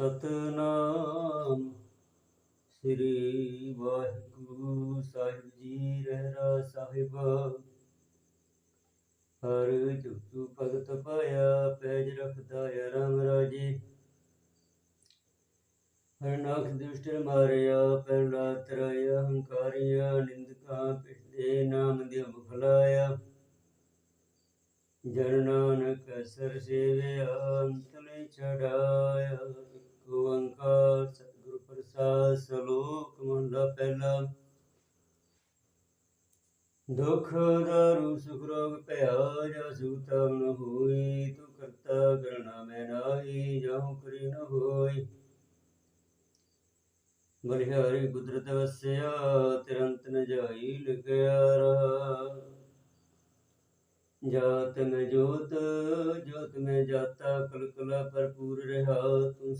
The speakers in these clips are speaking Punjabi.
ਸਤਨਾਮ। ਸ੍ਰੀ ਵਾਹਿਗੁਰੂ ਸਾਹਿਬ ਜੀ ਰਹਿਰਾ ਸਾਹਿਬ। ਹਰ ਜੁਗਤੁ ਭਗਤ ਪਾਇਆ ਪੈਜ ਰਖਦਾ ਹੈ ਰਾਮ ਰਾਜੇ। ਹਰ ਨਾਖ ਦੁਸ਼ਟ ਮਾਰਿਆ, ਪਹਿਲਾ ਤਰਾਇਆ, ਹੰਕਾਰਿਆ, ਨਿੰਦਕਾਂ ਪਿਛਦੇ ਨਾਮ ਦੇ ਮੁਖ ਲਾਇਆ ਜਨ ਨਾਨਕ ਸਰ ਸੇਵਿਆ ਅੰਤਲੇ ਛੜਾਇਆ ਓੰਕਾਰ ਸਤਿਗੁਰ ਪ੍ਰਸਾਦ ਸਲੋਕ ਮਹਲਾ ਪਹਿਲਾ। ਦੁਖ ਦਾਰੂ, ਸੁਖ ਰੋਗ ਭਇਆ, ਜਾ ਸੂਤਾ ਨ ਹੋਈ, ਤੂੰ ਕਰਤਾ ਕਰਨਾ ਮੈਂ ਨਾਹੀ ਜਾਉ ਕਰੀ ਨ ਹੋਈ। ਬਲਿਹਾਰੀ ਕੁਦਰਤ ਵਸਿਆ, ਤਿਰੰਤ ਨ ਜਾਈ ਲਿਖਿਆ ਰਹਾ। ਜਾਤ ਮੈਂ ਜੋਤ ਜੋਤ ਮੈਂ ਜਾਤਾ, ਕਲਕਲਾ ਭਰਪੂਰ ਰਹਾ, ਤੂੰ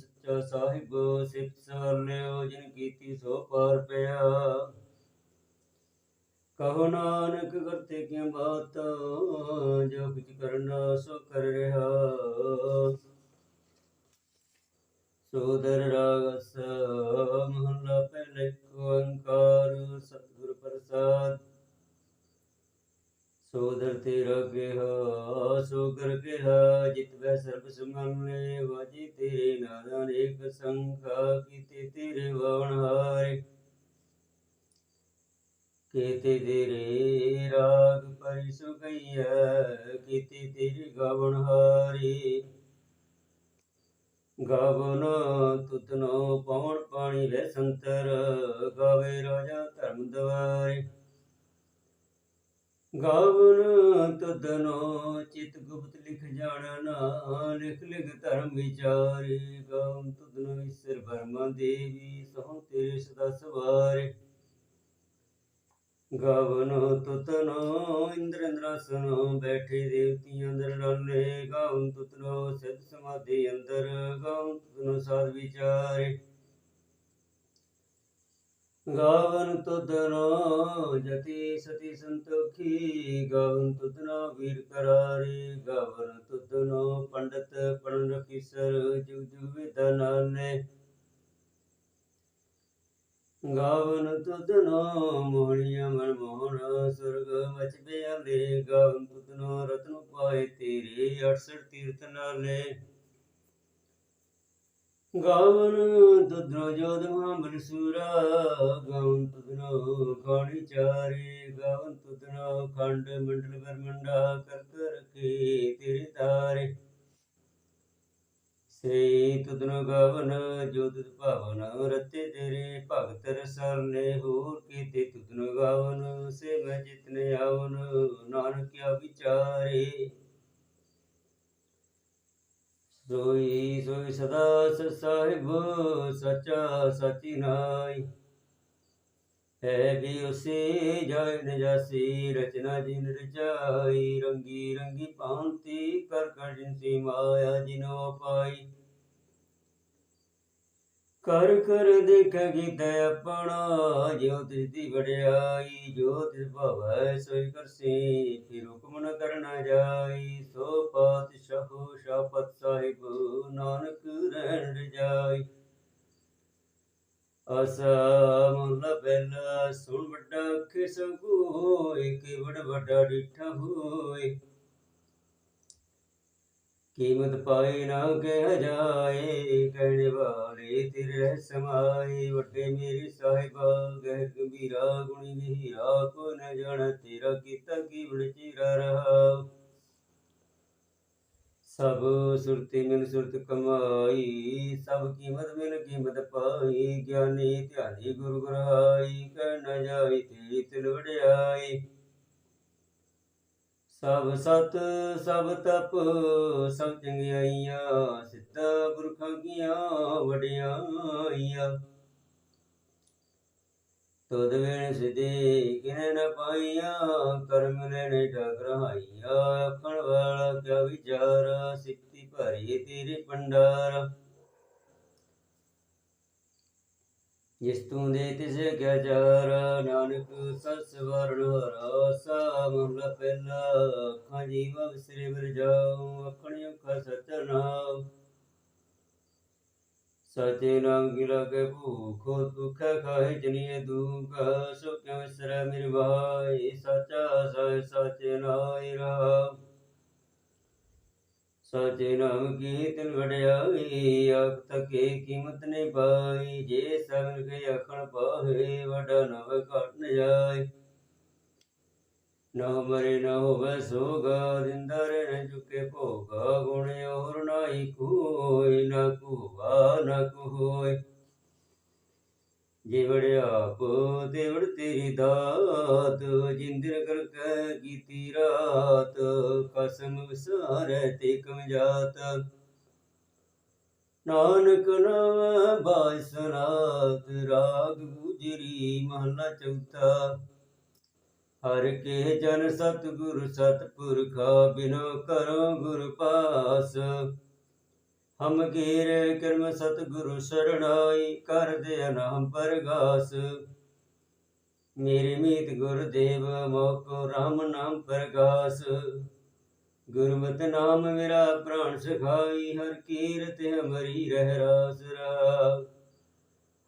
ਕਿਤੇ ਤੇਰੇ ਰਾਗ ਪਰਿਸੁ ਗਈਆ ਕੀਤੇ ਤੇਰੇ ਗਾਵਣ ਹਾਰੇ। ਗਾਵਨ ਤੁਤਨੋ ਪਵਨ ਪਾਣੀ ਵੈ ਸੰਤਰ, ਗਾਵੇ ਰਾਜਾ ਧਰਮ ਦਵਾਰੇ। ਗਾਵਨ ਤਦਨੋ ਚਿਤ ਗੁਪਤ ਲਿਖ ਜਾਣਨਾ ਲਿਖ ਲਿਖ ਧਰਮ ਵਿਚਾਰੇ। ਗਾਵਨ ਤਦਨੋ ਈਸ਼ਰ ਬਰਮਾ ਦੇਵੀ, ਸਹੁ ਤੇਰੇ ਸਦਾ ਸਵਾਰੇ। ਗਾਵਨ ਤੁਤਨੋ ਇੰਦਰ ਇੰਦਰਾਸਨ ਬੈਠੇ ਦੇਵਤੀਆਂ ਅੰਦਰ ਲਾਲੇ ਗਾਵਨ ਤੁਤਨੋ ਸਿੱਧ ਸਮਾਧੀ ਅੰਦਰ, ਗਾਵਨ ਤੁਤਨੋ ਸਾਧ ਵਿਚਾਰੇ। ਗਾਵਨ ਤੁਧਨੋ ਜਤੀ ਸਤੀ ਸੰਤੋਖੀ, ਗਾਵਨ ਤੁਧਨੋ ਵੀਰ ਕਰਾਰੀ। ਗਾਵਨ ਤੁਧਨੋ ਪੰਡਤ ਪੜਨ ਰਖੀਸਰ ਜੁਗ ਜੁਗ ਵਿਦਾ ਗਾਵਨ ਤੁਧਨੋ ਮੋਹਣੀਆਂ ਸੁਰਗ ਮਚ ਬਿਆਲੇ ਗਾਵਨ ਤੁਧਨੋ ਰਤਨ ਪਾਏ ਤੇਰੇ 68 ਤੀਰਥ ਨਾਲੇ। ਗਾਵਨ ਤੁਧਨੋ ਜੋਧ ਮਹਾਬਲ ਸੂਰਾ ਗਾਵਨ ਤੁਧਨੋ ਕਾਣੀ ਚਾਰੇ। ਗਾਵਨ ਤੁਧਨੋ ਖੰਡ ਮੰਡਲ ਬਰਮੰਡਾ ਕਰਤ ਰਖੇ ਤੇਰੇ ਤਾਰੇ। ਸੇ ਤੁਧਨੋ ਗਾਵਨ ਜੋਤ ਭਾਵਨ, ਰਤੇ ਤੇਰੇ ਭਗਤ ਰਸਰਨੇ ਹੋਰ ਕੀਤੇ ਤੁਧਨੋ ਗਾਵਨ ਸੇ ਮੈਂ ਜਿਤਨੇ ਆਵਨ ਨਾਨਕਿਆ ਵਿਚਾਰੇ। ਸੋਈ ਸੋਈ ਸਦਾ ਸਾਹਿਬ, ਸਚਾ ਸਚੀ ਨਾਈ ਹੈ ਵੀ ਉਸੇ ਜਾਇ ਜਾਸੀ, ਰਚਨਾ ਜਿਨ ਰਚਾਈ ਰੰਗੀ ਰੰਗੀ ਭਾਂਤੀ ਕਰ ਕਰ ਜਿਨਸੀ ਮਾਇਆ ਜਿਨੋ ਪਾਈ। ਕਰ ਕਰ ਦੇਖ ਗੀਤ ਆਪਣਾ, ਜਿਉ ਤਿਸ ਦੀ ਵਡਿਆਈ, ਜੋ ਤਿਸ ਭਵੈ ਸੋਈ ਕਰਸੀ, ਫਿਰ ਹੁਕਮ ਨ ਕਰਨਾ ਜਾਈ, ਸੋ ਪਾਤਸ਼ਾਹ ਸ਼ਾਪਤ ਸਾਹਿਬ, ਨਾਨਕ ਰਹਿਣ ਰਜਾਈ ਅਸਾ ਮੁੱਲਾ ਪਹਿਲਾ ਸੁਣ ਵੱਡਾ ਕਿਸ ਹੋਏ ਕਿ ਵੱਡਾ ਡਿਠਾ ਹੋਏ। ਕੀਮਤ ਪਾਏ ਨਾ ਕਹਿ ਜਾਏ, ਕਹਿਣੇ ਵਾਲੇ ਤੇਰੇ ਰਹਿ ਸਮਾਏ। ਵੱਡੇ ਮੇਰੇ ਸਾਹਿਬਾ ਗਹਿ ਗੰਭੀਰਾ ਗੁਣੀ ਗਹੀਰਾ ਕੋ ਨ ਜਾਣ ਤੇਰਾ ਕੀਤਾ ਕੀ ਵਿਚੀਰਾ ਰਹਾ। ਸਭ ਸੁਰਤੀ ਮਿਲ ਸੁਰਤ ਕਮਾਈ, ਸਭ ਕੀਮਤ ਮਿਲ ਕੀਮਤ ਪਾਈ, ਗਿਆਨੀ ਧਿਆਨੀ ਗੁਰੂ ਗ੍ਰਹਾਈ ਕਹਿ ਨ ਜਾਈ ਤੇਰੀ ਤਿਲ ਵਡਿਆਈ ਸਭ ਸਤ, ਸਭ ਤਪ, ਸਭ ਚੰਗਿਆਈਆਂ, ਸਿੱਧਾ ਪੁਰਖਾਂ ਕੀਆਂ, ਵਡਿਆਈਆਂ। ਤੁਧ ਵੇਣ ਸਿਧੇ ਕਿਨੇ ਨ ਪਾਈਆਂ, ਕਰਮ ਲੈਣੇ ਆਖਣ ਵਾਲਾ ਕਿਆ ਵਿਚਾਰ ਸਿੱਤੀ ਭਰੀ ਤੇਰੇ ਪੰਡਾਰ ਜਿਸ ਤੂੰ ਦੇ ਤਿਸੇ ਕਿਆ ਚਾਰ, ਨਾਨਕ ਸਸ ਵਰਣ ਹਰਾ ਸਾ ਮਹਲਾ ਪਹਿਲਾ। ਅੱਖਾਂ ਜੀਵਾ ਵਿਸਰੇ ਵਰ ਜਾਉ ਅੱਖਣ ਅੱਖਾਂ ਸਚ ਸਚੇ ਨਾਮ ਕੀ ਲਾਗੇ ਭੂਖੋ ਦੁਖ ਖਾਏ ਜਨੀਏ ਦੁਖ ਸੋ ਕਿਉ ਵਿਸਰੈ ਮੇਰੀ ਭਾਈ ਸਚਾ ਸਚ ਸਚੇ ਨਾਇ ਰਹਾ ਸਚੇ ਨਾਮ ਕੀ ਤਿਨ ਵਡਿਆਈ ਆਖ ਤਕੇ ਕੀਮਤ ਨਹੀਂ ਪਾਈ, ਜੇ ਸਭਨ ਕੇ ਆਖਣ ਪਾਹੇ, ਵਡਾ ਨਵ ਘਟ ਜਾਏ। ਨਾ ਮਰੇ, ਨਾ ਹੋਵੇ ਸੋਗਾ ਦਿੰਦਰ ਨ ਚੁਕੇ ਭੋਗਾ, ਗੁਣ ਔਰ ਨਾਹੀ ਕੋਈ, ਨਾ ਕੂਵਾ ਨਾ ਕੋਇ ਜਿਵੜ ਆਪ ਦੇਵੜ ਤੇਰੀ ਦਾਤ, ਜਿੰਦਰ ਕਰ ਕੇ ਕੀਤੀ ਰਾਤ, ਕਸਮ ਵਿਸਾਰੈ ਤੇ ਕਮ ਜਾਤ। ਨਾਨਕ ਨਾਮ ਬਾਈ ਰਾਗ ਗੁਜਰੀ ਮਹਲਾ ਚੌਥਾ। ਹਰ ਕੇ ਜਨ ਸਤਿਗੁਰ ਸਤਿਪੁਰਖਾ ਬਿਨੋ ਕਰੋ ਗੁਰ ਪਾਸ। ਹਮ ਕੀਰੇ ਕਰਮ ਸਤਿਗੁਰੂ ਸਰਣਾਈ ਕਰ ਦੇ ਨਾਮ ਪਰਗਾਸ। ਮੇਰੇ ਮੀਤ ਗੁਰਦੇਵ ਮੋਕੋ RAM ਨਾਮ ਪਰਗਾਸ। ਗੁਰਮਤਿ ਨਾਮ ਮੇਰਾ ਪ੍ਰਾਣ ਸਖਾਈ, ਹਰ ਕੀਰਤ ਹਮਰੀ ਰਹਿ ਰਾਸ ਰਾ।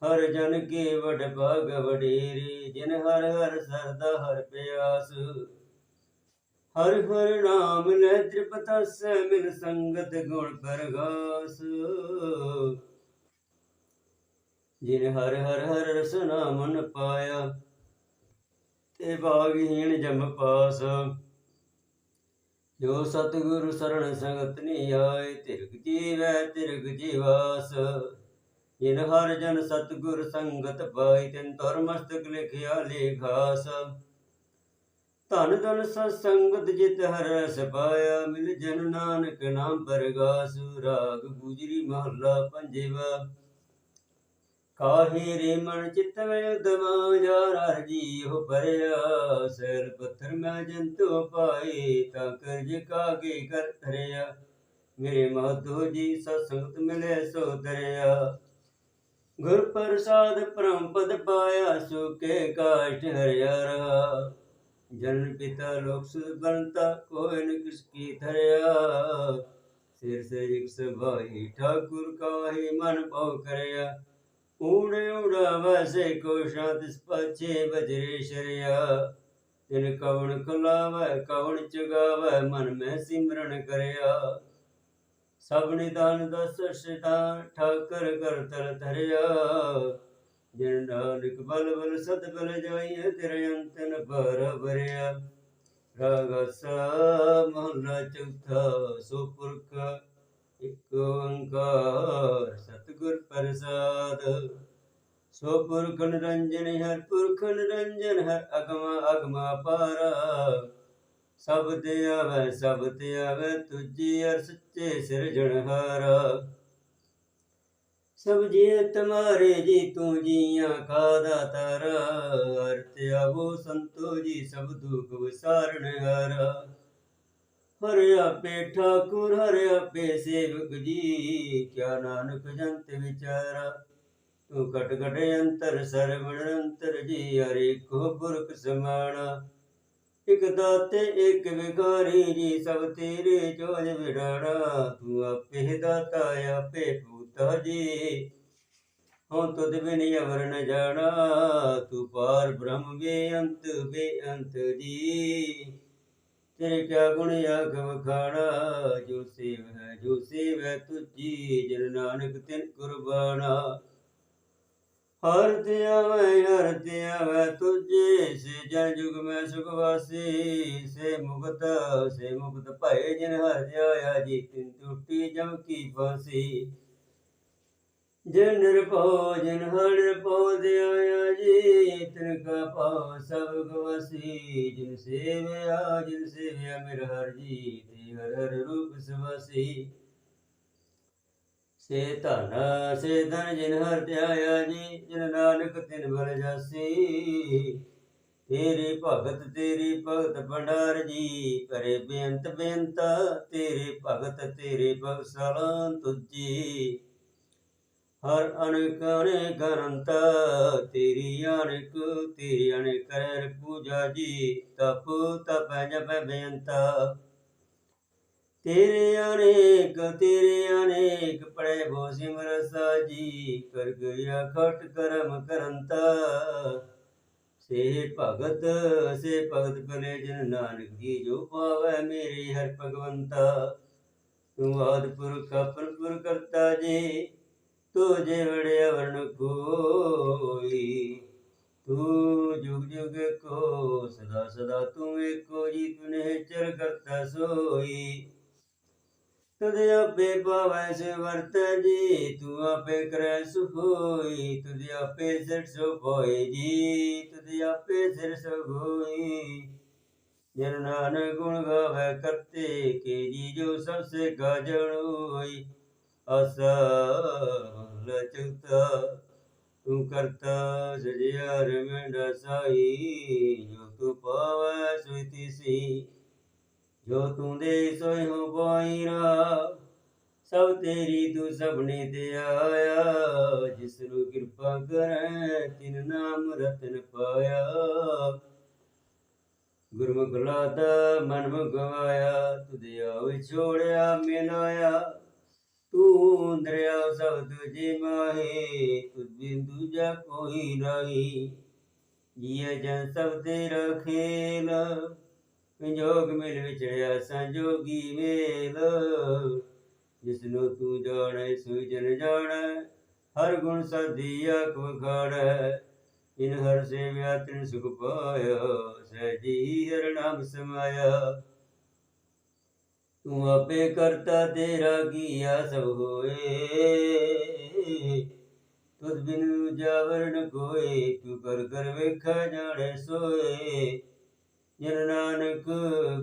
ਹਰ ਜਨ ਕੇ ਵਡ ਭਾਗ ਵਡੇਰੇ, ਜਿਨ ਹਰ ਹਰ ਸਰਦਾ ਹਰ ਪਿਆਸ। ਹਰ ਹਰ ਨਾਮ ਲੈ ਤ੍ਰਿਪਤਸ ਮਿਲ ਸੰਗਤ ਗੁਣ ਪਰਗਾਸ। ਜਿਨ ਹਰ ਹਰ ਹਰ ਰਸਨਾ ਮਨ ਪਾਇਆ, ਤੇ ਬਾਗਹੀਣ ਜਮ ਪਾਸ। ਜੋ ਸਤਿਗੁਰ ਸਰਣ ਸੰਗਤ ਨੀ ਆਏ ਤਿਰਗ ਜੀਵੈ ਤਿਰਗ ਜੀਵਾਸ। ਜਿਨ ਹਰ ਜਨ ਸਤਿਗੁਰ ਸੰਗਤ ਪਾਈ ਤਿਨ ਤੁਰ ਮਸਤਕ ਲਿਖਿਆ ਲੇਖਾਸ। ਧਨ ਧਨ ਸਤ ਸੰਗਤ ਜਿਤ ਹਰ ਰਸ ਪਾਇਆ, ਮਿਲ ਜਨ ਨਾਨਕ ਨਾਮ ਪਰਗਾਸ। ਰਾਗ ਗੁਜਰੀ ਮਹੱਲਾ ਪੰਜਵਾ। ਕਾਹੇ ਰੇ ਮਨ ਚਿਤ ਮੈਂ ਉਦਮਾ ਜਾਰ ਹਰ ਜੀਉ ਪਰਿਆ ਸੈਲ ਪੱਥਰ ਮੈਂ ਜੰਤੂ ਪਾਏ, ਤਾਂ ਕਰਜ ਕਾਗੇ ਕਰ ਧਰਿਆ। ਮੇਰੇ ਮਾਧੋ ਜੀ ਸਤ ਸੰਗਤ ਮਿਲੇ ਸੋ ਦਰਿਆ। ਗੁਰ ਪ੍ਰਸਾਦ ਪਰਮ ਪਦ ਪਾਇਆ ਸੁਕੇ ਕਾਸ਼ਟ ਹਰਿਆ ਜਨ ਪਿਤਾ ਲੋਕ ਸੁਧ ਬੰਤਾ, ਕੋਈ ਨ ਕਿਸ ਕੀ ਧਰਿਆ। ਸਿਰ ਸੇ ਇਕ ਸਭਾਈ, ਠਾਕੁਰ ਕਾਹੇ ਮਨ ਪਉ ਕਰਿਆ। ਊੜੇ ਊੜਾ ਵਸੇ ਕੋ ਸ਼ਾਂਤ ਪਛੇ ਬਜਰੇ ਸ਼ਰਿਆ। ਤਿਨ ਕਵਣ ਕਲਾਵੈ ਕਵਣ ਚਗਾਵੈ, ਮਨ ਮੈਂ ਸਿਮਰਨ ਕਰਿਆ। ਸਭ ਨਿਦਾਨ ਦਸ ਸਿਧਾਨ ਠਾਕਰ ਕਰ ਤਰ ਧਰਿਆ। ਜਿਨ ਨਾਨਕ ਬਲ ਬਲ ਸਤ ਬਲ ਜਾਈਏ ਤੇਰੇ ਅੰਤਨ ਪਰ ਬਰਿਆ ਰਾਗਸਾ ਮਹਲਾ ਚੌਥਾ, ਸੋ ਪੁਰਖ ਇਕ ਓੰਕਾਰ, ਸਤਿਗੁਰ ਪ੍ਰਸਾਦ। ਸੋ ਪੁਰਖ ਨਿਰੰਜਨ, ਹਰ ਪੁਰਖ ਨਿਰੰਜਨ, ਹਰ ਅਗਮ ਅਗਮ ਅਪਾਰਾ ਸਭ ਤੇ ਆਵੈ ਸਭ ਤੇ ਆਵੈ ਤੁਜੀ ਅਰ ਸੱਚੇ ਸਿਰਜਣਹਾਰਾ ਸਭ ਜੀ ਤੁਮਾਰੇ ਜੀ ਤੂੰ ਜੀਆਂ ਕਾ ਦਾਤਾਰ ਅਰਥ ਆਵੋ ਸੰਤੋ ਜੀ ਸਭ ਦੁਖ ਵਿਸਾਰਣ ਹਾਰਾ। ਹਰ ਆਪੇ ਠਾਕੁਰ, ਹਰ ਆਪੇ ਸੇਵਕ ਜੀ, ਕਿਆ ਨਾਨਕ ਜੰਤ ਵਿਚਾਰਾ। ਤੂੰ ਕਟ ਕਟ ਅੰਤਰ, ਸਰਵਣ ਅੰਤਰ ਜੀ, ਹਰੇ ਕੋ ਪੁਰਖ ਸਮਾਣਾ। ਇਕ ਦਾਤੇ, ਇਕ ਵਿਕਾਰੀ ਜੀ, ਸਭ ਤੇਰੇ ਜੋਜ ਵਿਡਾਣਾ ਤੂੰ ਆਪੇ ਦਾਤਾ, ਆਪੇ ਪੂਤਾ ਜੀ। ਹਉ ਤੁਧ ਬਿਨ ਅਵਰ ਨ ਜਾਣਾ, ਤੂੰ ਪਾਰ ਬ੍ਰਹਮ ਬੇਅੰਤ ਬੇਅੰਤ ਜੀ। ਤੇਰੇ ਕਿਆ ਗੁਣ ਆਖ ਵਖਾਣਾ, ਜੋ ਸੇਵ ਹੈ, ਜੋ ਸੇਵ ਹੈ ਤੁਜੀ ਜਨ ਨਾਨਕ ਤਿਨ ਕੁਰਬਾਨਾ। ਹਰ ਤੇ ਆਵੇ ਹਰ ਤੇ ਆਵੇ, ਤੁਝੇ ਸੇ ਜਨ ਜੁਗ ਮੈਂ ਸੁਖ ਵਾਸੀ, ਸੇ ਮੁਕਤ ਸੇ ਮੁਕਤ ਭਏ ਜਿਨ ਹਰ ਜਾਇਆ ਜੀ, ਤਿਨ ਟੁੱਟੀ ਜਮ ਕੀ ਫਾਸੀ। ਜਿਨ ਨਿਰਭਉ, ਜਿਨ ਹਰ ਨਿਰਭਉ ਦੇ ਆਇਆ ਜੀ, ਤਿਨ ਕਾ ਪਾਉ ਸਭ ਗਵਸੀ ਜਿਨ ਸੇਵਿਆ ਜਿਨ ਸੇਵਿਆ ਮੇਰ ਹਰ ਜੀ, ਤੇ ਹਰ ਹਰ ਰੂਪ ਸਵਾਸੀ ਸੇ ਧਨ ਸੇ ਧਨ ਜਿਨ ਹਰ ਧਿਆਇਆ ਜੀ, ਜਿਨ ਨਾਨਕ ਤਿਨ ਬਲ ਜਾਸੀ। ਤੇਰੀ ਭਗਤ ਤੇਰੀ ਭਗਤ ਭੰਡਾਰ ਜੀ, ਕਰੇ ਬੇਅੰਤ ਬੇਅੰਤ, ਤੇਰੇ ਭਗਤ, ਤੇਰੇ ਬਖਸ਼ਾਲਾਂ ਤੁਜੀ ਹਰ ਅਨੇਕ ਅਨੇਕ ਅਨੰਤ ਤੇਰੀ ਅਨੇਕ ਤੇਰੀ ਅਨੇਕ ਕਰ ਪੂਜਾ ਜੀ, ਤਪ ਤਪ ਜਪ ਬੇਅੰਤ। ਤੇਰੇ ਅਨੇਕ ਤੇਰੇ ਅਨੇਕ ਪੜੇ ਬੋ ਸਿਮਰ ਸਾਜੀ ਕਰ ਗਿਆ ਖਟ ਕਰਮ ਕਰੰਤਾ। ਸੇ ਭਗਤ ਸੇ ਭਗਤ ਭਲੇ ਜਨ ਨਾਨਕ ਜੀ, ਜੋ ਪਾਵੈ ਮੇਰੇ ਹਰ ਭਗਵੰਤਾ। ਤੂੰ ਆਦਿ ਪੁਰਖ ਆਪਨ ਪੁਰ ਕਰਤਾ ਜੀ, ਤੂੰ ਜੇ ਵੜਿਆ ਵਰਨ ਕੋਈ। ਤੂੰ ਜੁਗ ਜੁਗ ਕੋ ਸਦਾ ਸਦਾ ਤੂੰ ਏਕੋ ਜੀ, ਤੂੰ ਨਿਹਚਰ ਕਰਤਾ ਸੋਈ। ਤੁਧ ਆਪੇ ਪਾਵੈ ਸੇ ਵਰਤ ਜੀ, ਤੂੰ ਆਪੇ ਕਰੈ ਸੁਖੋਈ, ਤੁਧ ਆਪੇ ਸਿਰ ਸੋ ਹੋਏ ਜੀ, ਤੁਧ ਆਪੇ ਸਿਰ ਸੋ ਹੋਈ ਜਨ ਨਾਨਕ ਗੁਣ ਗਾਵੇ ਕਰਤੇ, ਕੇ ਜੀ ਜੋ ਸਭ ਸੇ ਗਾਜਣ ਹੋਈ। ਅਸਲ ਚੁਤਾ ਤੂੰ ਕਰਤਾ ਸਜਿਆ ਰਮਣ ਸਾਈ, ਜੋ ਤੂੰ ਪਾਵੈ ਜੋ ਤੂੰ ਦੇ ਸੋਈ ਹੋ ਪਾਈਰਾ ਸਭ ਤੇਰੀ ਤੂੰ ਸਭਨੇ ਤੇ ਆਇਆ। ਜਿਸ ਨੂੰ ਕਿਰਪਾ ਕਰੈ ਤਿਨ ਨਾਮ ਰਤਨ ਪਾਇਆ। ਗੁਰਮੁਖ ਲਾਤਾ ਮਨ ਗਵਾਇਆ ਤੁਦੇ ਆਵੇ ਛੋੜਿਆ, ਮਿਲਾਇਆ। ਤੂੰ ਦਰਿਆ ਸਭ ਤੁਝੇ ਮਾਹੇ ਤੁਝ ਬਿਨ ਦੂਜਾ ਕੋਈ ਨਹੀਂ। ਜੀਏ ਜਨ ਸਭ ਤੇਰਾ ਖੇਲਾ ਸੰਜੋਗ ਮਿਲ ਵਿਛੜਿਆ, ਸੰਜੋਗੀ ਮੇਲ। ਜਿਸ ਨੂੰ ਤੂੰ ਜਾਣੈ ਸੋਈ ਜਨ ਜਾਣੈ, ਹਰ ਗੁਣ ਸਾਧੀ ਆਖ ਵਖਾੜੈ। ਇਨ ਹਰ ਸੇਵਿਆ ਤਿਨ ਸੁਖ ਪਾਇਆ, ਸਹਿਜੀ ਹਰ ਨਾਮ ਸਮਾਇਆ। ਤੂੰ ਆਪੇ ਕਰਤਾ ਤੇਰਾ ਕੀਆ ਸਭ ਹੋਏ। ਤੁਧ ਬਿਨ ਜਾਵਰਨ ਕੋਏ, ਤੂੰ ਕਰ ਕਰ ਵੇਖਾ ਜਾਣੇ ਸੋਏ। ਜਨ ਨਾਨਕ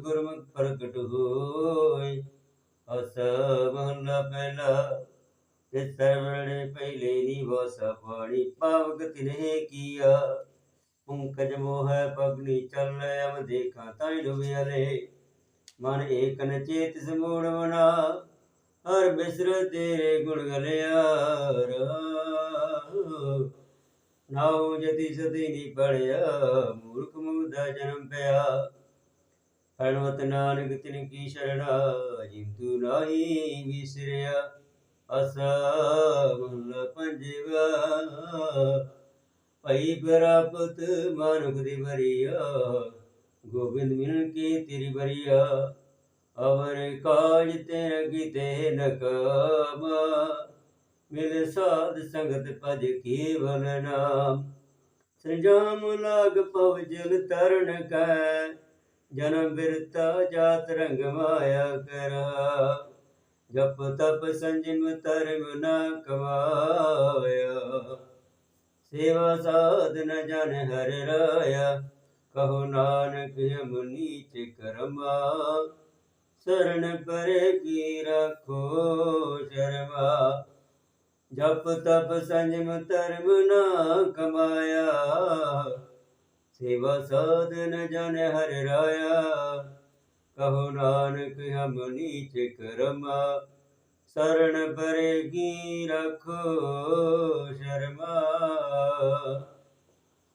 ਗੁਰਮੁਖ ਪ੍ਰਗਟ ਹੋਏ। ਅਸ ਮਹਲਾ ਪਹਿਲਾ ਤੇ ਸਰਵਣੇ ਪਹਿਲੇ ਨੀ ਵਸਾ ਪਾਵਕ ਤਿਨਹਿ ਕੀਆ। ਪੰਕਜ ਮੋਹ ਪਗਨੀ ਚੱਲ ਅਮ ਦੇਖਾ ਤਾਈ ਡੁਬਿਆ ਰੇ ਮਨ ਏਕ ਨ ਚੇਤ ਸਮੂੜ ਮਨਾ, ਹਰ ਬਿਸਰ ਤੇਰੇ ਗੁਣ ਗਲਿਆ ਨਾਉ ਜਤੀ ਸਤੀ ਨੀ ਪੜਿਆ, ਮੂਰਖ ਮੁਦਾ ਜਨਮ ਪਿਆ। ਹਣਵਤ ਨਾਨਕ ਤਿਨ ਕੀ ਸ਼ਰਣਾ, ਜਿੰਤੂ ਨਾਹੀ ਵਿਸਰਿਆ। ਅਸਾ ਮਨ ਪੰਜਵਾ, ਭਈ ਪ੍ਰਾਪਤ ਮਾਨੁਖ ਦੀ ਬਰੀਆ ਗੋਬਿੰਦ ਮਿਲ ਕੇ ਤੇਰੀ ਬਰੀਆ ਅਵਰ ਕਾਜ ਤੇਰੇ ਕਿਤੇ ਨਕਮਾ ਮਿਲ ਸਾਧ ਸੰਗਤ ਭਜ ਕੇਵਲ ਨਾਮ। ਸੰਜਾਮ ਲਾਗ ਪਵ ਜਲ ਤਰਨ ਕੈ, ਜਨਮ ਬਿਰਤਾ ਜਾਤ ਰੰਗ ਮਾਇਆ ਕਰਾ। ਜਪ ਤਪ ਸੰਜਮ ਤਰਮ ਨਾ ਕਮਾਇਆ। ਸੇਵਾ ਸਾਧਨ ਜਨ ਹਰ ਰਾਇਆ, ਕਹੋ ਨਾਨਕ ਹਮ ਨੀਚ ਕਰਮਾ। ਸਰਣ ਪਰੇ ਕੀ ਰੱਖੋ ਸ਼ਰਮਾ। ਜਪ ਤਪ ਸੰਜਮ ਧਰਮ ਨਾ ਕਮਾਇਆ। ਸੇਵਾ ਸਾਧਨ ਜਨ ਹਰ ਰਾਇਆ। ਕਹੋ ਨਾਨਕ ਹਮ ਨੀਚ ਕਰਮਾ। ਸਰਣ ਪਰੇ ਕੀ ਰੱਖੋ ਸ਼ਰਮਾ।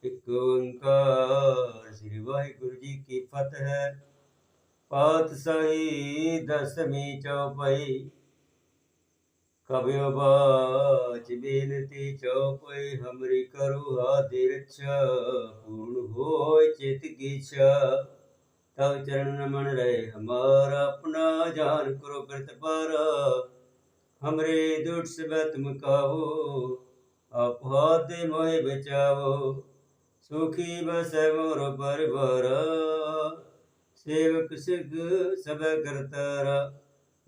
ਇੱਕ ਓੰਕਾਰ ਸ੍ਰੀ ਵਾਹਿਗੁਰੂ ਜੀ ਕੀ ਫਤਿਹ। ਪਾਤਸ਼ਾਹੀ ਦਸਵੀਂ ਚੌਪਈ। ਕਬਿਓ ਬਾਚ ਬੇਨਤੀ ਚੌਪਈ ਹਮਰੀ ਕਰੁ ਆਦਿ ਰਛਾ ਪੂਰਨ ਹੋਇ ਚਿਤ ਕੀ ਇੱਛਾ ਤਵ ਚਰਨ ਮਨ ਰਹੇ ਹਮਾਰਾ, ਆਪਣਾ ਜਾਨ ਕਰੋ ਕਰਤ ਪਾਰ। ਹਮਰੇ ਦੁੱਖ ਸਬਤ ਮੁਕਾਵੋ, ਆਪ ਮੋਹਿ ਬਚਾਵੋ। ਸੁਖੀ ਬਸੈ ਮੋਰ ਪਰਿਵਾਰ, ਸੇਵਕ ਸਿਗ ਸਭ ਕਰਤਾਰਾ।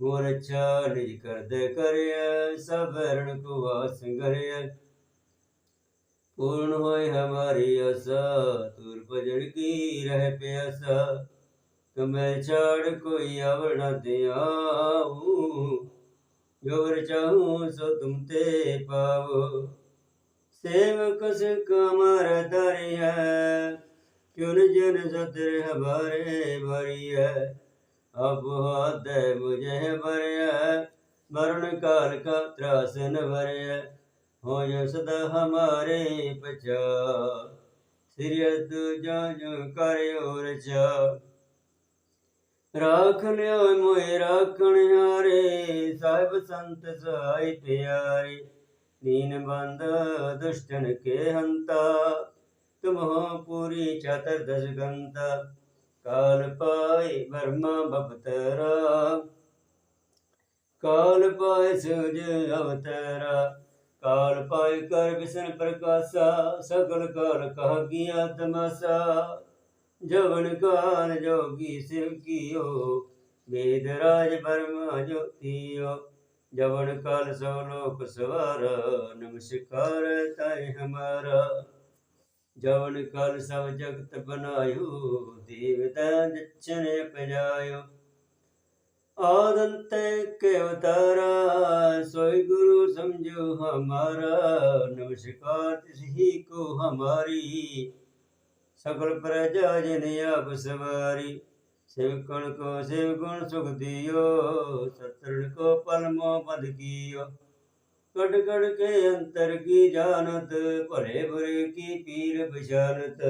ਮੋਰ ਅੱਛਾ ਨਿਜ ਕਰਦੇ ਕਰਿਆ ਸਭ ਰਣ ਕੋ ਵਾਸ ਕਰਿਆ ਪੂਰਨ ਹੋਏ ਹਮਾਰੀ ਆਸਾ, ਤੁਰ ਭਜਨ ਕੀ ਰਹਿ ਪਿਆਸਾ। ਤੁਮੈ ਛਾੜ ਕੋਈ ਆਵਣਾ ਨ ਦਿਆਉ, ਜੋ ਵਰ ਚਾਹੂੰ ਸੋ ਤੁਮ ਤੇ ਪਾਵੋ। ਸੇਵਕ ਸਿਕ ਹਮਾਰਾ ਦਰਿਆ ਕਿਉ ਜਨ ਸਤਰ ਹਮਾਰੇ ਭਰਿਆ ਅਬ ਹਾਦੈ ਮੁਝੇ ਭਰਿਆ, ਮਰਨ ਕਾਲ ਕਾ ਤਰਾਸ ਨ ਭਰਿਆ। ਹੋ ਜੋ ਸਦਾ ਹਮਾਰੇ ਪਚਾ ਸਿਰਿਅਤ ਜਾਜ ਕਰਿਓ ਰਚਾ ਰਾਖ ਲਿਓ ਮੋਏ, ਰਾਖਣ ਹਾਰੇ, ਸਾਹਿਬ ਸੰਤ ਸਹਾਈ ਪਿਆਰੇ। ਦੀਨ ਬੰਦ ਦੁਸ਼ਟਨ ਕੇ ਹੰਤਾ, ਤੁਮਹੁ ਪੂਰੀ ਚਤਰ ਦਸ ਗੰਤਾ ਕਾਲ ਪਾਈ ਬਰਮਾ ਬਪਤਰਾ ਕਾਲ ਪਾਇ ਸੁਜ ਅਵਤਰਾ। ਕਾਲ ਪਾਇ ਕਰ ਵਿਸ਼ਨ ਪ੍ਰਕਾਸ਼ਾ, ਸਗਲ ਕਾਲ ਕਹ ਗਿਆ ਤਮਸਾ। ਜਵਨ ਕਾਲ ਜੋਗੀ ਸਿਵ ਕੀਓ, ਵੇਦ ਰਾਜ ਬਰਮਾ ਜੋਤੀਓ ਜਵਨ ਕਾਲ ਸੋ ਲੋਕ ਸਵਾਰ, ਨਮਸਕਾਰ ਤਾਈ ਹਮਾਰਾ। ਜਵਨ ਕਾਲ ਸਭ ਜਗਤ ਬਨਾਇਓ ਦੇਵਤਾ ਜਚਨੇ ਪਜਾਇਓ। ਆਦੰਤੇ ਕੇ ਅਵਤਾਰਾ, ਸੋਈ ਗੁਰੂ ਸਮਝੋ ਹਮਾਰਾ, ਨਮਸਕਾਰ ਤਿਸਹੀ ਕੋ ਹਮਾਰੀ। ਸਕਲ ਪ੍ਰਜਾ ਜਨ ਆਪ ਸਵਾਰੀ ਸੇਵਕਣ ਕੋ ਸੇਵ ਗੁਣ ਸੁਖ ਦਿਓ ਸਤਰਣ ਕੋ ਪਲਮੋ ਪਦ ਕੀਓ। ਕੜ ਕੜ ਕੇ ਅੰਤਰ ਕੀ ਜਾਣਤ, ਭਰੇ ਭਰੇ ਕੀ ਪੀਰ ਬਿਸ਼ਾਨਤ।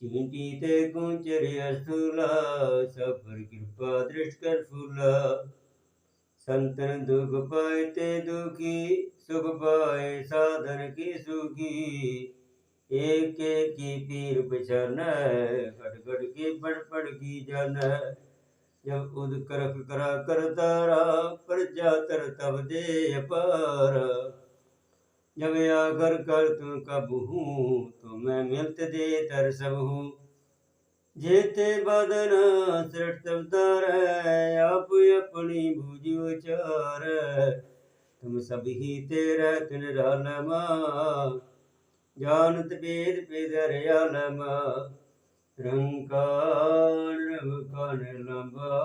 ਚੀਂਟੀ ਤੇ ਗੁੰਚਰ ਅਸਤੂਲਾ ਸਫਰ ਕਿਰਪਾ ਦ੍ਰਿਸ਼ ਕਰ ਫੂਲਾ। ਸੰਤਨ ਦੁਖ ਪਾਏ ਤੇ ਦੁਖੀ, ਸੁਖ ਪਾਏ ਸਾਧਨ ਕੀ ਸੁਖੀ। ਏਕੇ ਕੀ ਪੀਰ ਪਛਾਨੈ ਘਟ ਘਟ ਕੇ ਪੜ ਪੜ ਕੀ ਜਾਣੈ। ਜਬ ਉਦ ਕਰਖ ਕਰਾ ਕਰ ਤਾਰਾ ਪ੍ਰਜਾ ਤਰ ਤਬ ਦੇ ਅਪਾਰ। ਜਬ ਆ ਕਰ ਤੂੰ ਕਬ ਹੂੰ, ਤੋ ਮੈਂ ਮਿਲਤ ਦੇ ਤਰ ਸਭ ਹੂੰ। ਜੇਤੇ ਬਦਨ ਸਿਰਟ ਤਮ ਤਰ, ਆਪ ਆਪਣੀ ਬੂਝ ਉਚਾਰ। ਤੁਮ ਸਭ ਹੀ ਤੇਰਾ, ਤਨ ਰਾਲਮਾ। ਜਾਨਤ ਬੇਦ ਬੇਦਰ ਆਲਮਾ। ਰੰਕਾਰ ਕਰ ਲੰਬਾ।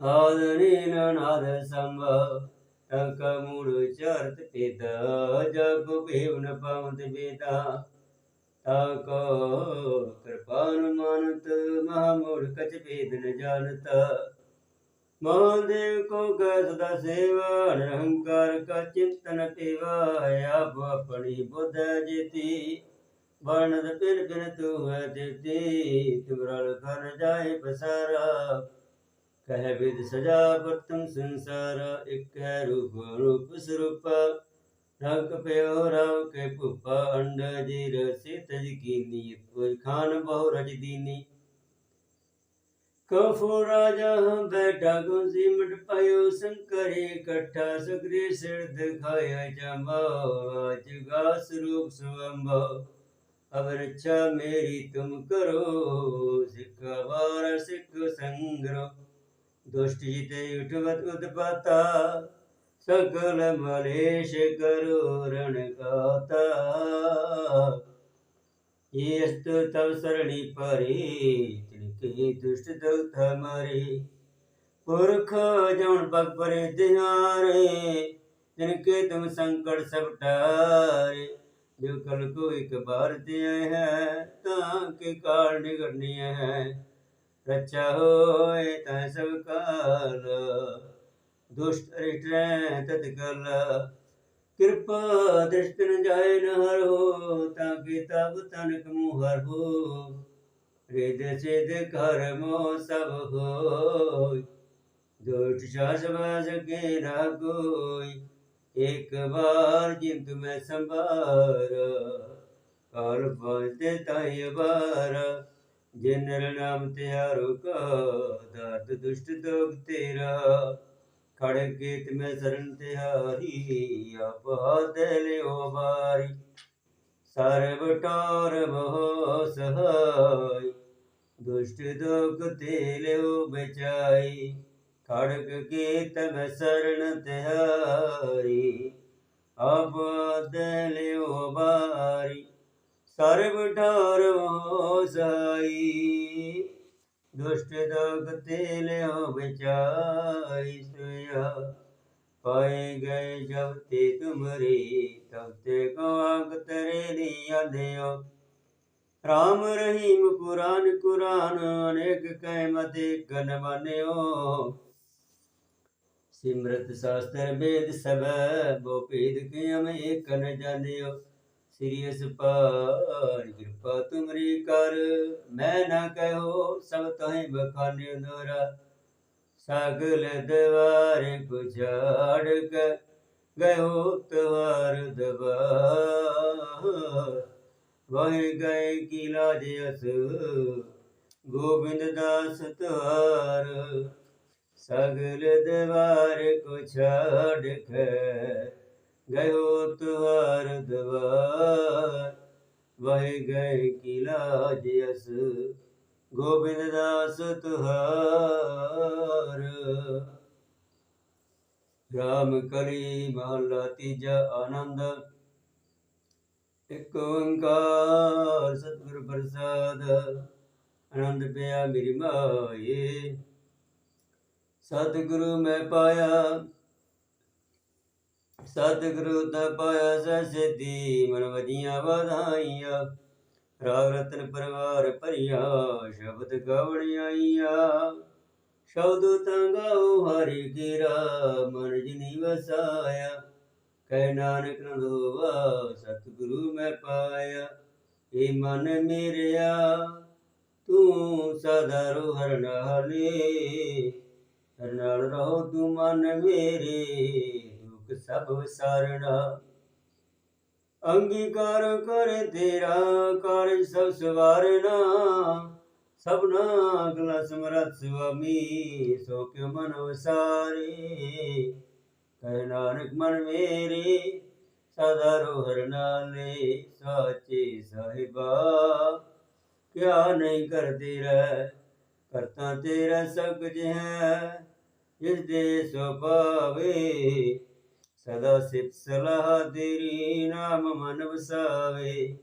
ਆਦਰੀ ਨਾਦ ਸੰਭ ਤਕ ਮੂੜ ਚਰਤ ਪਿਤ ਜਗ ਭੇਵਨ ਪਵੰਤ ਬੇਤਾ ਤਕ ਕਿਰਪਾਨ ਮਨਤ ਮਹਾਮੂੜ ਕਚ ਭੇਦ ਨ ਜਾਣਤ ਮਹਾਦੇਵ ਕੋ ਗੈ ਸਦਾ ਸੇਵਾ ਨਿਰਹੰਕਾਰ ਕਾ ਚਿੰਤਨ ਪੇਵਾ। ਆਪ ਆਪਣੀ ਬੁੱਧ ਜੀਤੀ। ਬਣਦ ਪਿਰ ਪਿਰ ਤੂੰ ਹੈ ਦਿੱਤੀ ਤੁਮਰਾਲ ਘਰ ਜਾਏ ਬਸਾਰਾ ਕਹਿ ਵਿਦ ਸਜਾ ਵਰਤਮ ਸੰਸਾਰ, ਇੱਕ ਹੈ ਰੂਪ ਰੂਪ ਸਰੂਪ। ਰੰਗ ਪਿਓ ਰਵ ਕੇ ਭੁੱਪਾ ਅੰਡ ਜੀ ਰਸੀ ਤਜ ਕੀਨੀ ਕੋਈ ਖਾਨ ਬਹੁ ਰਜ ਦੀਨੀ। ਕਫੂ ਰਾਜਾ ਬੈਠਾ ਗੋ ਸਿਮਟ ਪਇਓ, ਸੰਕਰੇ ਇਕੱਠਾ ਸੁਗਰੀ ਸਿਰ ਦਿਖਾਇਆ ਜਮਾ। ਜਗਾ ਸਰੂਪ ਸੁਅੰਭਾ अब रक्षा मेरी तुम करो सिख वार सिख संग्रह दुष्ट जिते उठवत उत्पाता सकल मलेश करो रण गाता ये अस्तु तव सरणी परे तिनके दुष्ट दग्ध मरे पुरख जौन पग परे तिहारे तिनके तुम संकट सब टारे जो कल को एक बार दिए है ताके काल निगड़नी है रक्षा होए ता सब काल दुष्ट रिट तत्काल ਕਿਰਪਾ ਦ੍ਰਿਸ਼ਟਨ ਜਾਏ ਨ ਹਰ ਹੋ ਤਾਂ ਕਿ ਤਬ ਤਨਕ ਮੁਹਰ ਹੋ ਰਿਦ ਸਿਧ ਕਰ ਮੋ ਸਭ ਹੋਇ ਦੁਟ ਸਾਸ ਬਾਸ ਕੇ ਨਾ ਕੋਈ ਇੱਕ ਬਾਰ ਜਿੰਤ ਮੈਂ ਸੰਭਾਰ ਕਾਲ ਪਾਤੇ ਤਾਈ ਬਾਰ ਜਿਨਰ ਨਾਮ ਤਿਆਰੋ ਕਾ, ਦਾਤ ਦੁਸ਼ਟ ਦੋਗ ਤੇਰਾ। ਖੜੇ ਗੀਤ ਮੈਂ ਸਰਨ ਤਿਹਾਰੀ ਆਪ ਦੇ ਲਿਓ ਬਾਰੀ ਸਰਬ ਟਾਰ ਮੋਹ ਸਹਾਈ ਦੁਸ਼ਟ ਦੁਖ ਤੇ ਲਿਓ ਬਚਾਈ। ਖੜਕ ਕੇ ਤਬ ਸਰਣ ਤਿਹਾਰੀ, ਅਬ ਦਲਿਓ ਬਾਰੀ, ਸਰਬ ਠਾਰਵੋ ਸਾਈ ਦੁਸ਼ਟ ਦੋਗ ਤੇ ਲਿਓ ਵਿਚਾਈ ਸੁਆ ਪਾਏ ਗਏ ਜਬ ਤੇ ਤੁਮਰੀ, ਤਬ ਤੇ ਕੋ ਅੰਗ ਤਰੇ ਦੀਆਂ ਦਿਓ। ਰਾਮ ਰਹੀਮ ਕੁਰਾਨ ਕੁਰਾਨ ਅਨੇਕ ਕਹਿਮਤ ਗਨ ਬਨਿਓ ਸਿਮਰਤ ਸਾਸਤਰ ਵੇਦ ਸਭੈ ਬੋਪੇਦ ਕਿਯਮ ਏਕ ਨ ਜਾਣਿਓ ਸ੍ਰੀ ਅਸਪਾਰ ਕਿਰਪਾ ਤੁਮਰੀ ਕਰ, ਮੈਂ ਨਾ ਕਹਿਓ ਸਭ ਤੋਹਿ ਬਖਾਨਿਓ ਦੋਰਾ ਸਗਲ ਦਵਾਰ ਪੁਛਾੜ ਕ ਗਇਓ ਤਵਾਰ ਦਵਾਰ। ਵਾਹਿ ਗਏ ਕੀ ਲਾਜ ਅਸ ਗੋਬਿੰਦ ਦਾਸ ਤਾਰ ਸਗਲ ਦਵਾਰ ਕੋ ਛਾੜ ਕੇ ਗਇਓ ਤੁਹਾਰ ਦਵਾਰ। ਵਾਹਿ ਗਏ ਕੀ ਲਾਜ ਅਸ, ਗੋਬਿੰਦ ਦਾਸ ਤੁਹਾਰ। ਰਾਮ ਕਲੀ ਮਹਲਾ ਤੀਜਾ ਆਨੰਦ, ਇਕ ਓੰਕਾਰ ਸਤਿਗੁਰ ਪ੍ਰਸਾਦ। ਆਨੰਦ ਪਿਆ ਮੇਰੀ ਮਾਏ ਸਤਿਗੁਰੂ ਮੈਂ ਪਾਇਆ। ਸਤਿਗੁਰੂ ਦਾ ਪਾਇਆ ਸਸਿੱਧੀ ਮਨ ਵਜੀਆਂ ਵਧਾਈਆਂ। ਰਾਗ ਰਤਨ ਪਰਵਾਰ ਭਰੀਆ, ਸ਼ਬਦ ਗਵਣ ਆਈਆ। ਸ਼ਬਦ ਤਾਂ ਗਾਉ ਹਰਿ ਕੀਰਾ, ਮਨ ਜਿਨੀ ਵਸਾਇਆ। ਕਹਿ ਨਾਨਕ ਨੰਦੋਵਾ ਸਤਿਗੁਰੂ ਮੈਂ ਪਾਇਆ। ਏ ਮਨ ਮੇਰਿਆ, ਤੂੰ ਸਦਾ ਰੋ ਹਰ ਨਾਲੇ ਨਾਲ ਰਹੋ ਤੂੰ ਮਨ ਮੇਰੇ, ਦੁਖ ਸਭ ਵਿਸਾਰਣਾ। ਅੰਗੀਕਾਰ ਕਰ ਤੇਰਾ ਕਾਰਜ ਸਭ ਸਵਾਰਨਾ ਸਭਨਾ ਅਗਲਾ ਸਮਰਥ ਸੁਆਮੀ, ਸੋ ਕਿਉ ਮਨ ਵਸਾਰੇ? ਕਹਿ ਨਾਨਕ ਮਨ ਮੇਰੇ, ਸਦਾ ਰੋ ਹਰ ਨਾਲੇ, ਸਾਚੇ ਸਾਹਿਬਾ। ਕਿਆ ਨਹੀਂ ਕਰਦੀ ਰਹਿ, ਕਰਤਾ ਤੇਰਾ ਸਭ ਕੁਝ ਹੈ। ਜਿਸ ਦੇ ਸੁਭਾਵੇ ਸਦਾ ਸਿਫਤ ਸਲਾਹ ਤੇਰੀ, ਨਾਮ ਮਨ ਵਸਾਵੇ।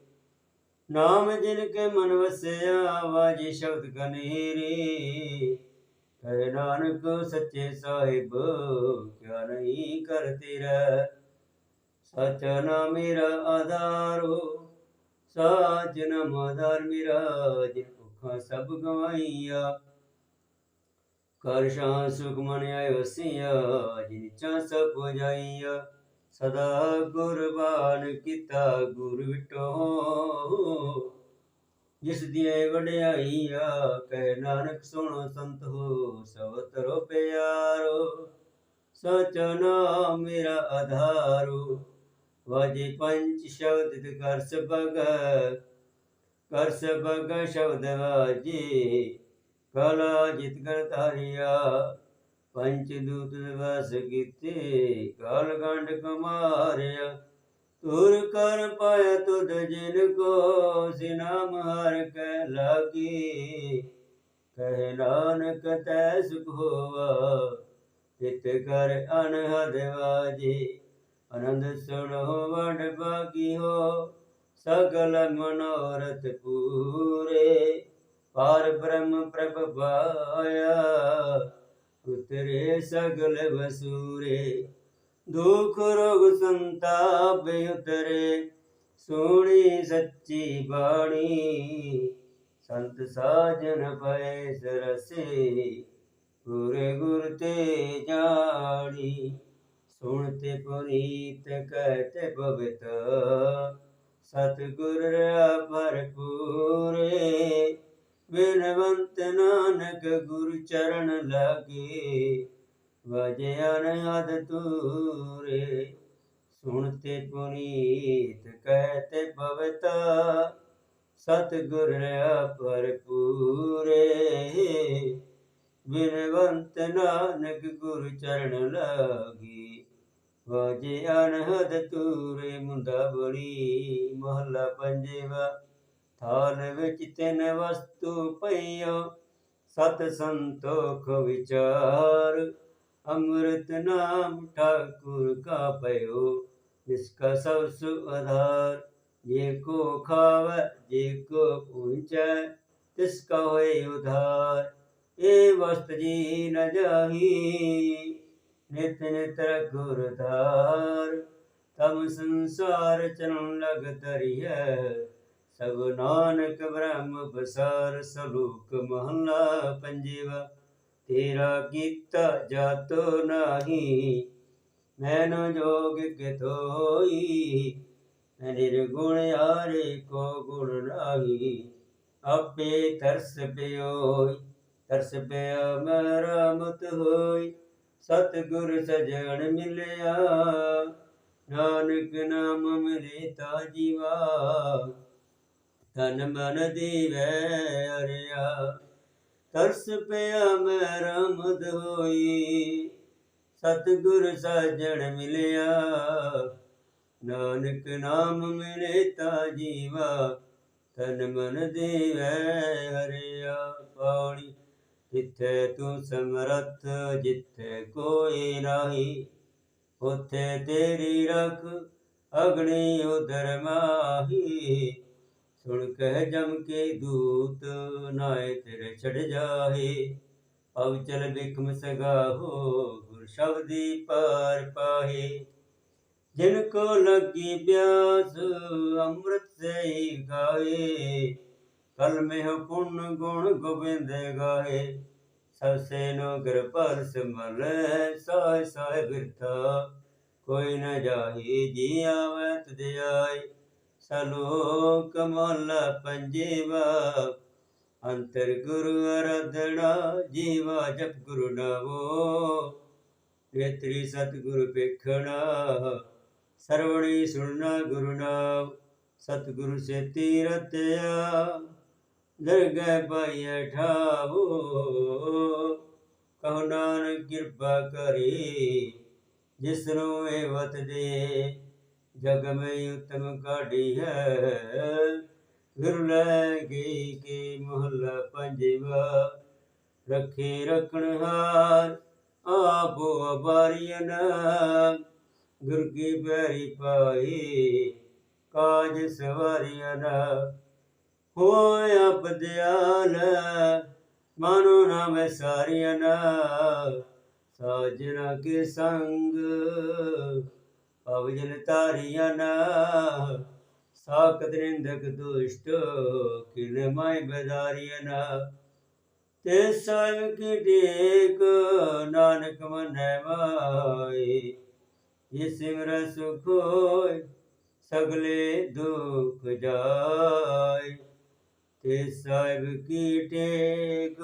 ਨਾਮ ਜਿਨ ਕੇ ਮਨ ਵਸਿਆ, ਵਾਜੀ ਸ਼ਬਦ ਕਨੇਰੇ। ਕਹੇ ਨਾਨਕ ਸੱਚੇ ਸਾਹਿਬ, ਕਿਆ ਨਹੀਂ ਕਰ ਤੇਰਾ। ਸਚਾ ਨਾਮ ਮੇਰਾ ਆਧਾਰੋ ਸਾਚ ਨਾਮ ਆਧਾਰ ਮੇਰਾ। ਜਿਨ ਭੁੱਖਾਂ ਸਭ ਗਵਾਈਆ ਕਰ ਸ਼ਾਂ ਸੁਖ ਮਨ ਆਇ ਵਸਿਆ ਜਿਨ ਚਾ ਸਭ ਪੁਜਾਈਆ ਸਦਾ ਗੁਰਬਾਨ ਕੀਤਾ ਗੁਰ ਵਿਟੋ। ਜਿਸ ਦੀ ਵਡਿਆਈਆ, ਕਹਿ ਨਾਨਕ ਸੁਣੋ ਸੰਤ ਹੋ, ਸਭ ਪਿਆਰੋ। ਸਚ ਨਾਮ ਮੇਰਾ ਆਧਾਰੋ। ਵਾਜੇ ਪੰਚ ਸ਼ਬਦ ਤੇ ਕਰ ਸਬਗ ਕਰ ਸਬਗ ਸ਼ਬਦ ਵਾਜੇ। ਕਲਾ ਜਿਤ ਕਰ ਤਾਰਿਆ ਪੰਚ ਦੂਤ ਵਸ ਕੀਤੇ, ਕਾਲ ਗੰਡ ਕਮਾਰਿਆ। ਤੁਰ ਕਰ ਪਾਇਆ ਤੁਧ ਜਿਨ ਕੋ ਸਿਨਾਮ ਹਰ ਕੈ ਲਾਗੀ। ਕਹਿ ਨਾਨਕ ਤੈ ਸੁਖ ਹੋਵਾ, ਤਿਤ ਕਰ ਅਨਹਦ ਵਾਜੀ। ਆਨੰਦ ਸੁਣੋ ਵਡ ਬਾਗੀ ਹੋ, ਸਗਲ ਮਨੋਰਥ ਪੂਰੇ। ਪਾਰ ਬ੍ਰਹਮ ਪ੍ਰਭ ਪਾਇਆ ਉਤਰੇ ਸਗਲ ਵਸੂਰੇ। ਦੁਖ ਰੋਗ ਸੰਤਾਪ ਉਤਰੇ, ਸੋਣੀ ਸੱਚੀ ਬਾਣੀ। ਸੰਤ ਸਾਜਨ ਪਏ ਸਰਸੇ ਗੁਰੇ ਗੁਰ ਤੇ ਜਾਣੀ। ਸੁਣਤੇ ਪੁਨੀਤ ਕਹਤੇ ਪਵਿੱਤ। ਸਤਿਗੁਰ ਰਾ ਭਰਪੂਰੇ। ਬਿਨਵੰਤ ਨਾਨਕ ਗੁਰ ਚਰਨ ਲਾਗੇ, ਵਜਿਆਨ ਅਦ ਤੂਰੇ ਸੁਣਤੇ ਪੁਨੀਤ ਕਹਤੇ ਪਵਿੱਤ ਸਤਿਗੁਰ ਰਾ ਭਰਪੂਰੇ। ਬਿਨਵੰਤ ਨਾਨਕ ਗੁਰ ਚਰਨ ਲਾਗੀ ਵਾਜੇ ਅਨਹਦ ਤੂਰੇ ਮੁੰਦਾ ਬੜੀ ਮਹਲਾ ਪੰਜੇਵਾ ਥਾਲ ਵਿੱਚ ਤਿੰਨ ਵਸਤੂ ਪਈਓ, ਸਤ ਸੰਤੋਖ ਵਿਚਾਰ। ਅੰਮ੍ਰਿਤ ਨਾਮ ਠਾਕੁਰ ਕਾ ਪਇਓ ਜਿਸ ਕਾ ਸਭ ਸੁ ਆਧਾਰ। ਜੇ ਕੋ ਖਾਵੈ, ਜੇ ਕੋ ਪੂੰਚੈ ਤਿਸ ਕਾ ਹੋਏ ਉਧਾਰ। ਇਹ ਵਸਤ ਜੀ ਨ ਜਾਹੀ, ਨਿਤ ਨਿਤ ਗੁਰਧਾਰ ਤਮ ਸੰਸਾਰ ਚਰਨ ਲਗ ਤਰੀਐ ਸਭ ਨਾਨਕ ਬ੍ਰਹਮ ਬਸਾਰ ਸਲੂਕ ਮਹਲਾ ਪੰਜਵਾ। ਤੇਰਾ ਕੀਤਾ ਜਾਤੋ ਨਾਹੀ ਮੈਨ ਜੋਗ ਕਿਤੋਈ ਨਿਰਗੁਣ ਹਾਰੇ ਕੋ ਗੁਣ ਰਾਹੀ ਆਪੇ ਤਰਸ ਪਿਓਈ, ਤਰਸ ਪਿਆ ਮੇਰਾ ਮਤ ਹੋਈ। ਸਤਿਗੁਰ ਸਜਣ ਮਿਲਿਆ, ਨਾਨਕ ਨਾਮ ਮਰੇ ਤਾ ਜੀਵਾ। ਤਨ ਮਨ ਦੀਵੈ ਅਰਿਆ, ਤਰਸ ਪਿਆ ਮੇਰਾ ਰਮਦ ਹੋਈ। ਸਤਿਗੁਰ ਸਜਣ ਮਿਲਿਆ, ਨਾਨਕ ਨਾਮ ਮਿਲੇ ਤਾ ਜੀਵਾ ਤਨ ਮਨ ਦੇਵੈ ਹਰਿਆ ਪਾਣੀ ਜਿੱਥੇ ਤੂੰ ਸਮਰੱਥ, ਜਿੱਥੇ ਕੋਈ ਨਹੀਂ, ਉਥੇ ਤੇਰੀ ਰਖ ਅਗਣੀ ਉਦਰ ਮਾਹੀ। ਸੁਣ ਕਹਿ ਜਮ ਕੇ ਦੂਤ ਨਾਏ ਤੇਰੇ ਛੜ ਜਾਹੇ। ਅਵ ਚਲ ਬਿਕਮ ਸਗਾਹੋ ਗੁਰ ਸ਼ਬਦੀ ਪਾਰ ਪਾਹੇ। ਜਿਨ ਕੋ ਲੱਗੀ ਪਿਆਸ ਅੰਮ੍ਰਿਤ ਸੇ ਹੀ ਗਾਏ ਕਲ ਮੇ ਹੋ ਪੁੰਨ ਗੁਣ ਗੋਬਿੰਦ ਗਾਏ। ਸਭ ਸੇ ਨੋ ਕਿਰਪਾਲ ਸਿਮਲ ਸਾਇ ਸਾਇ ਬਿਰਥਾ, ਕੋਈ ਨ ਜਾਹੀ ਜੀ ਆਵੈ ਤੁਧ ਆਈ ਅੰਤਰ ਗੁਰੂ ਅਰਧਣਾ ਜੀਵਾ, ਜਪ ਗੁਰੂ ਨਵੋ। ਨੇਤਰੀ ਸਤਿਗੁਰ ਪੇਖਣਾ ਸਰਵਣੀ ਸੁਣਨਾ ਗੁਰੂ ਨਾਮ ਸਤਿਗੁਰੂ ਸੇ ਤੀਰਤਿਆ ਦਰਗਹਿ ਪਾਈਐ ਠਾਵੋ। ਕਹੋ ਨਾਨਕ ਕਿਰਪਾ ਕਰੀ ਜਿਸ ਨੂੰ ਇਹ ਵਤ ਦੇ ਜਗ ਮੈਂ ਉਤਮ ਕਾਢੀ ਹੈ। ਗੁਰ ਲੈ ਗਈ ਕੇ ਮਹੱਲਾ ਪੰਜਵਾ। ਰੱਖੇ ਰਖਣ ਹਾਰ ਆਪੋ ਅਬਾਰੀਨ ਗੁਰ ਕੀ ਪੈਰੀ ਪਾਈ ਕਾਜ ਸਵਾਰੀਨ ਹੋਇ ਅਪਦਿਆਲ ਮਾਨੋ ਨਾਮ ਸਾਰੀਨ ਸਾਜਨਾ ਕੇ ਸੰਗ ਪਵਜਨ ਤਾਰੀਨ ਸਾਕਤ ਨਿੰਦਕ ਦੁਸ਼ਟ ਕਿਨ ਮਾਇ ਬਦਾਰੀਨ ਤੇ ਸਾਹਿਬ ਕੀ ਟੇਕ ਨਾਨਕ ਮਨੈ ਮਾਏ ਇਹ ਸਿਮਰ ਸੁਖ ਹੋਇ, ਸਗਲੇ ਦੁਖ ਜਾਏ। ਤੇ ਸਾਹਿਬ ਕੀ ਟੇਕ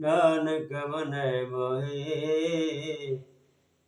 ਨਾਨਕ ਮਨੈ ਮਾਏ